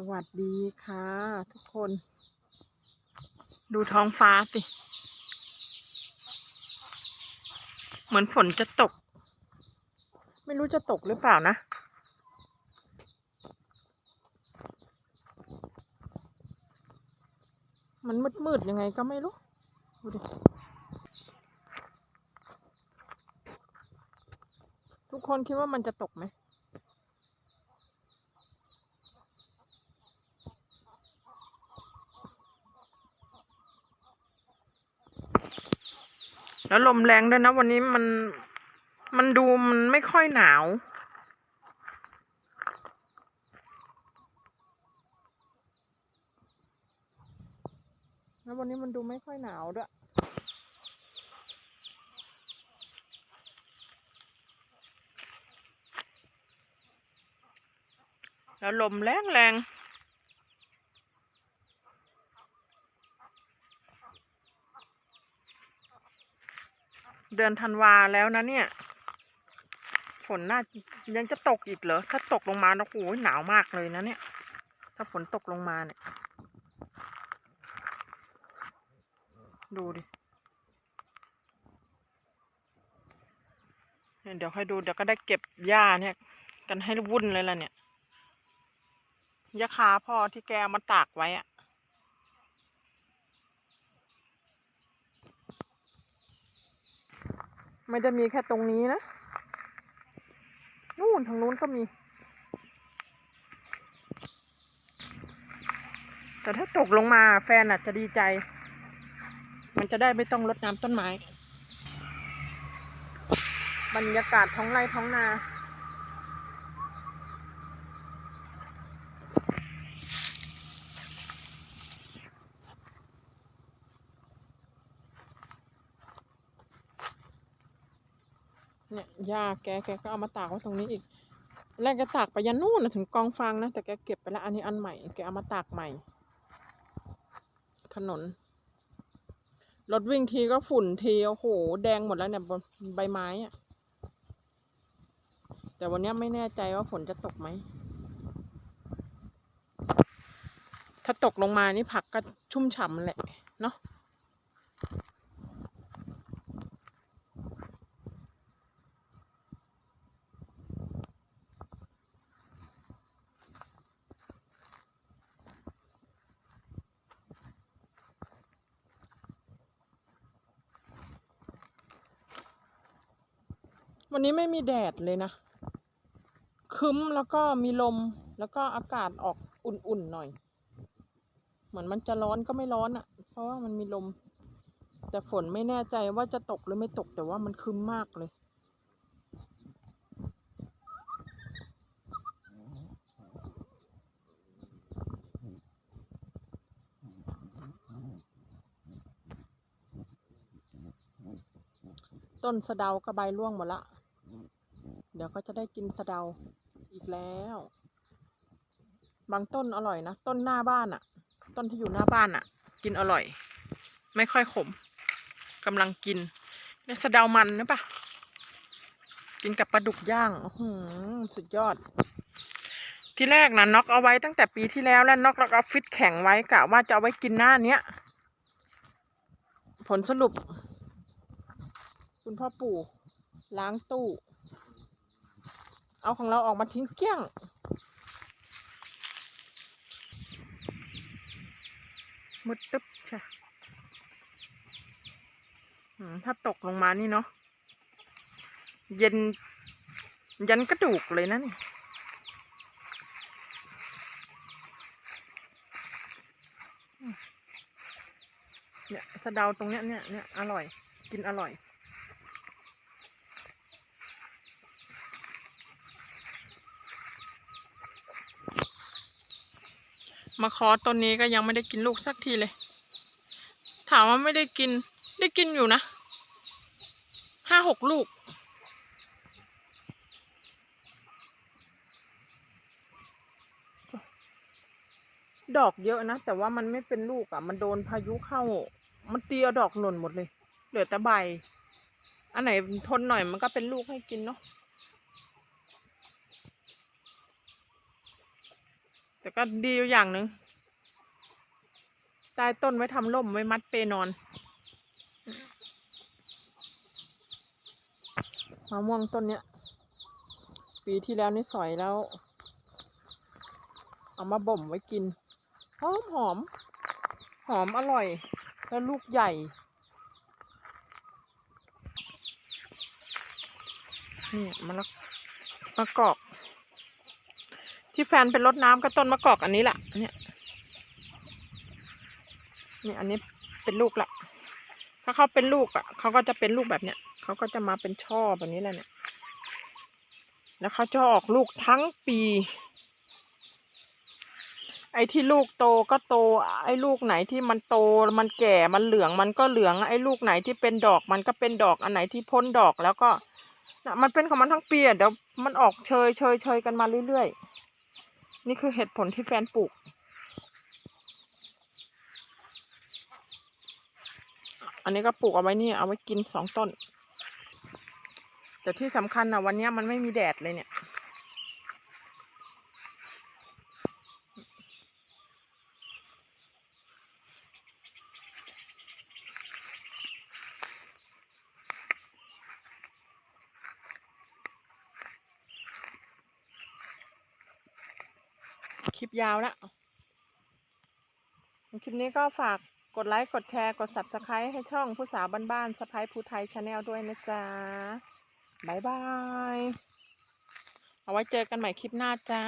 สวัสดีค่ะ ทุกคน ดูท้องฟ้าสิ เหมือนฝนจะตก ไม่รู้จะตกหรือเปล่านะ มันมืดๆยังไงก็ไม่รู้ ดูดิ ทุกคนคิดว่ามันจะตกไหม แล้วลมแรงด้วยนะ วันนี้มันมันดูมันไม่ค่อยหนาว แล้ววันนี้มันดูไม่ค่อยหนาวด้วยแล้วลมแรงแรง เดือนธันวาแล้วนะเนี่ย ฝนน่ายังจะตกอีกเหรอ ถ้าตกลงมานะโอ้ยหนาวมากเลยนะเนี่ย ถ้าฝนตกลงมาเนี่ย ดูดิเดี๋ยวค่อยดูเดี๋ยวก็ได้เก็บหญ้าเนี่ย กันให้วุ่นเลยล่ะเนี่ยยาคาพ่อที่แกเอามาตากไว้อะ ไม่ได้มีแค่ตรงนี้นะ นู่นทางนู้นก็มี แต่ถ้าตกลงมาแฟนอาจจะดีใจ มันจะได้ไม่ต้องรดน้ำต้นไม้ บรรยากาศท้องไร่ท้องนา เนี่ยหญ้าแกแกก็เอามาตากไว้ตรงนี้อีก แรกแกตากไปยันนู่นนะถึงกองฟางนะแต่แกเก็บไปแล้วอันนี้อันใหม่แกเอามาตากใหม่ ถนนรถวิ่งทีก็ฝุ่นทีโอ้โห แดงหมดแล้วเนี่ยบนใบไม้อะแต่วันนี้ไม่แน่ใจว่าฝนจะตกไหม ถ้าตกลงมานี่ผักก็ชุ่มฉ่ำแหละ เนาะ วันนี้ไม่มีแดดเลยนะคึ้มแล้วก็มีลมแล้วก็อากาศออกอุ่นๆหน่อย เหมือนมันจะร้อนก็ไม่ร้อนอะ่ะ เพราะว่ามันมีลม แต่ฝนไม่แน่ใจว่าจะตกหรือไม่ตกแต่ว่ามันคึ้มมากเลยต้นสะเดาก็ใบร่วงหมดละ เดี๋ยวก็จะได้กินสะเดาอีกแล้ว บางต้นอร่อยนะ ต้นหน้าบ้านอะต้นที่อยู่หน้าบ้านอะกินอร่อย ไม่ค่อยขมกำลังกินเนี่สะเดามันนะปะกินกับปลาดุกย่างอื้อหือสุดยอด ที่แรกนะน็อกเอาไว้ตั้งแต่ปีที่แล้วแล้วน็อกแล้วก็ฟิตแข็งไว้กะว่าจะเอาไว้กินหน้าเนี้ย ผลสรุป คุณพ่อปู่ล้างตู้ เอาของเราออกมาทิ้งเกลี้ยงมืดตึ๊บใช่ถ้าตกลงมานี่เนาะ เย็น ยันกระดูกเลยนะนี่เนี่ยสะเดาตรงเนี้ยเนี่ยเนี่ยอร่อย กินอร่อย มาคอต้นนี้ก็ยังไม่ได้กินลูกสักทีเลย ถามว่าไม่ได้กิน ได้กินอยู่นะห้าหกลูก ดอกเยอะนะ แต่ว่ามันไม่เป็นลูกอะ่ะ มันโดนพายุเข้า มันเตียดอกหล่นหมดเลย เหลือแต่ใบ อันไหนทนหน่อยมันก็เป็นลูกให้กินเนาะ แต่ก็ดีอยู่อย่างหนึ่งใต้ต้นไว้ทำร่มไว้มัดเปนอนมะม่วงต้นเนี้ย ปีที่แล้วนี่สอยแล้ว เอามาบ่มไว้กินหอมหอม หอมอร่อย แล้วลูกใหญ่นี่มะละมะกอก ที่แฟนเป็นรดน้ำก็ต้นมะกอกอันนี้แหละเนี่ยนี่อันนี้เป็นลูกละถ้าเขาเป็นลูกอะเขาก็จะเป็นลูกแบบเนี้ยเขาก็จะมาเป็นช่อแบบนี้แหละเนี่ย แล้วเขาจะออกลูกทั้งปี ไอ้ที่ลูกโตก็โต ไอ้ลูกไหนที่มันโตมันแก่มันเหลืองมันก็เหลือง ไอ้ลูกไหนที่เป็นดอกมันก็เป็นดอกอันไหนที่พ้นดอกแล้วก็น่ะมันเป็นของมันทั้งปีเดี๋ยวมันออกเชยเชยเชยกันมาเรื่อยๆ นี่คือเหตุผลที่แฟนปลูก อันนี้ก็ปลูกเอาไว้นี่เอาไว้กินสองต้น แต่ที่สำคัญนะวันนี้มันไม่มีแดดเลยเนี่ย คลิปยาวแล้วคลิปนี้ก็ฝากกดไลค์กดแชร์กด subscribe ให้ช่องผู้สาวบ้านๆสะพ้ายภูไทยชาแนลด้วยนะจ๊ะบายบาย เอาไว้เจอกันใหม่คลิปหน้าจ้า